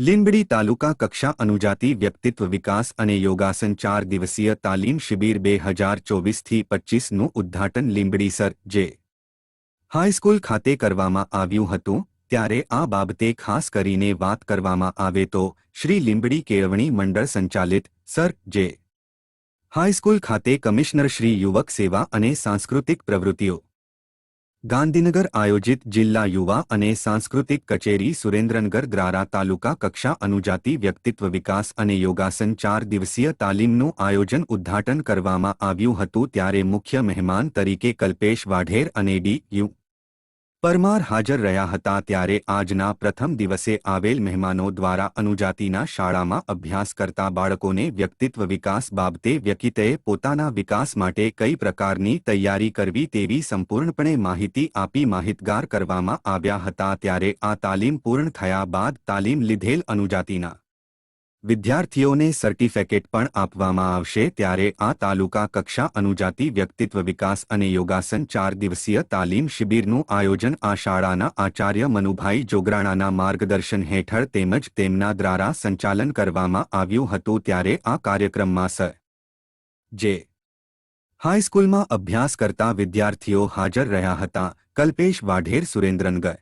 લીંબડી તાલુકા કક્ષા અનુજાતિ વ્યક્તિત્વ વિકાસ અને યોગાસન ચાર દિવસીય તાલીમ શિબિર બે હજાર ચોવીસથી પચ્ચીસનું ઉદ્ઘાટન લીંબડી સર, જે હાઈસ્કૂલ ખાતે કરવામાં આવ્યું હતું. ત્યારે આ બાબતે ખાસ કરીને વાત કરવામાં આવે તો શ્રી લીંબડી કેળવણી મંડળ સંચાલિત સર, જે હાઈસ્કૂલ ખાતે કમિશનર શ્રી યુવક સેવા અને સાંસ્કૃતિક પ્રવૃત્તિઓ ગાંધીનગર આયોજિત જિલ્લા યુવા અને સાંસ્કૃતિક કચેરી સુરેન્દ્રનગર ગ્રારા તાલુકા કક્ષા અનુજાતિ વ્યક્તિત્વ વિકાસ અને યોગાસન ચાર દિવસીય તાલીમનું આયોજન ઉદ્ઘાટન કરવામાં આવ્યું હતું ત્યારે મુખ્ય મહેમાન તરીકે કલ્પેશ વાઢેર અને ડી યુ પરમાર હાજર રહ્યા હતા ત્યારે આજના પ્રથમ દિવસે આવેલ મહેમાનો દ્વારા અનુજાતિના શાળામાં અભ્યાસ કરતા બાળકોને વ્યક્તિત્વ વિકાસ બાબતે વ્યક્તિએ પોતાના વિકાસ માટે કઈ પ્રકારની તૈયારી કરવી તેવી સંપૂર્ણપણે માહિતી આપી માહિતગાર કરવામાં આવ્યા હતા ત્યારે આ તાલીમ પૂર્ણ થયા બાદ તાલીમ લીધેલ અનુજાતિના વિદ્યાર્થીઓને સર્ટિફિકેટ પણ આપવામાં આવશે ત્યારે આ તાલુકા કક્ષા અનુજાતિ વ્યક્તિત્વ વિકાસ અને યોગાસન ચાર દિવસીય તાલીમ શિબિરનું આયોજન આ શાળાના આચાર્ય મનુભાઈ જોગરાણાના માર્ગદર્શન હેઠળ તેમજ તેમના દ્વારા સંચાલન કરવામાં આવ્યું હતું ત્યારે આ કાર્યક્રમમાં સ. જે. હાઈસ્કૂલમાં અભ્યાસ કરતા વિદ્યાર્થીઓ હાજર રહ્યા હતા. કલ્પેશ વાઢેર સુરેન્દ્રનગર.